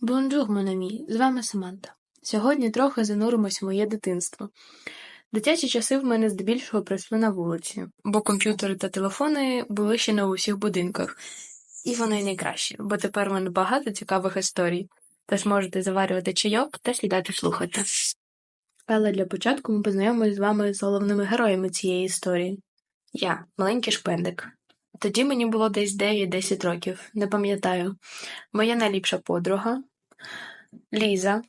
Бонжур, монамі, з вами Саманта. Сьогодні трохи зануримось в моє дитинство. Дитячі часи в мене здебільшого пройшли на вулиці, бо комп'ютери та телефони були ще на усіх будинках. І вони найкращі, бо тепер в мене багато цікавих історій, тож можете заварювати чайок та сідати слухати. Але для початку ми познайомимось з вами з головними героями цієї історії. Я маленький шпендик. Тоді мені було десь 9-10 років, не пам'ятаю. Моя найліпша подруга Ліза,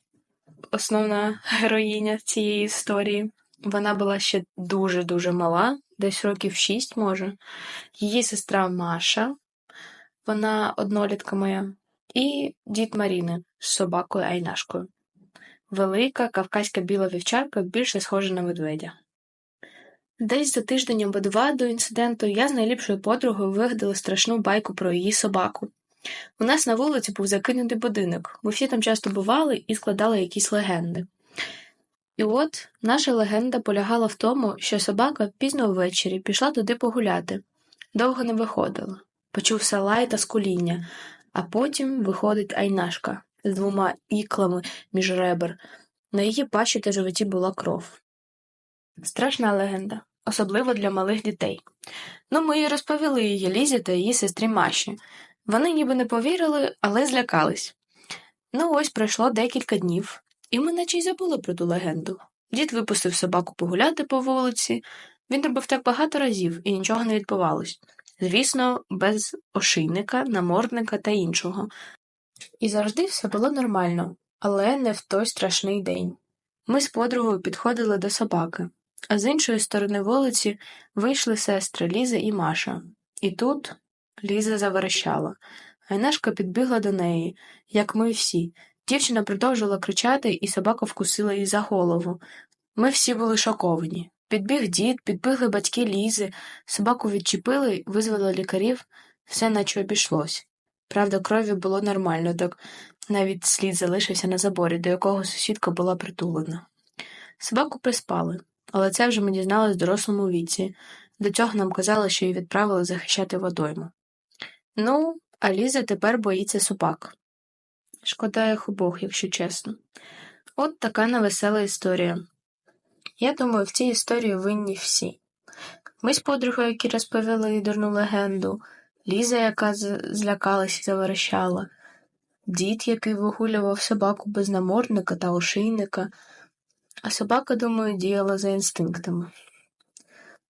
основна героїня цієї історії. Вона була ще дуже-дуже мала, десь років 6, може. Її сестра Маша, вона однолітка моя, і дід Маріни з собакою Айнашкою. Велика кавказька біла вівчарка, більше схожа на ведведя. Десь за тиждень або два до інциденту я з найліпшою подругою вигадала страшну байку про її собаку. У нас на вулиці був закинутий будинок, ми всі там часто бували і складали якісь легенди. І от наша легенда полягала в тому, що собака пізно ввечері пішла туди погуляти, довго не виходила, почувся лай та скуління, а потім виходить Айнашка з двома іклами між ребер. На її пащі та животі була кров. Страшна легенда, особливо для малих дітей. Ну, ми і розповіли її Лізі та її сестрі Маші. Вони ніби не повірили, але злякались. Ну, ось пройшло декілька днів, і ми наче й забули про ту легенду. Дід випустив собаку погуляти по вулиці. Він робив так багато разів і нічого не відбувалось. Звісно, без ошийника, намордника та іншого. І завжди все було нормально, але не в той страшний день. Ми з подругою підходили до собаки, а з іншої сторони вулиці вийшли сестри Ліза і Маша. І тут Ліза заверещала. Гайнашка підбігла до неї, як ми всі. Дівчина продовжувала кричати, і собака вкусила її за голову. Ми всі були шоковані. Підбіг дід, підбігли батьки Лізи, собаку відчепили, визвали лікарів, все наче обійшлось. Правда, крові було нормально, так навіть слід залишився на заборі, до якого сусідка була притулена. Собаку приспали, але це вже ми дізналися в дорослому віці. До цього нам казали, що її відправили захищати водойму. Ну, а Ліза тепер боїться собак. Шкода їх обох, якщо чесно. От така невесела історія. Я думаю, в цій історії винні всі. Ми з подругою, які розповіли дурну легенду, Ліза, яка злякалась і заверещала, дід, який вигулював собаку без намордника та ошейника, а собака, думаю, діяла за інстинктами.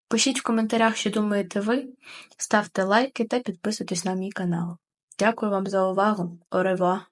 Пишіть в коментарях, що думаєте ви, ставте лайки та підписуйтесь на мій канал. Дякую вам за увагу. Орева!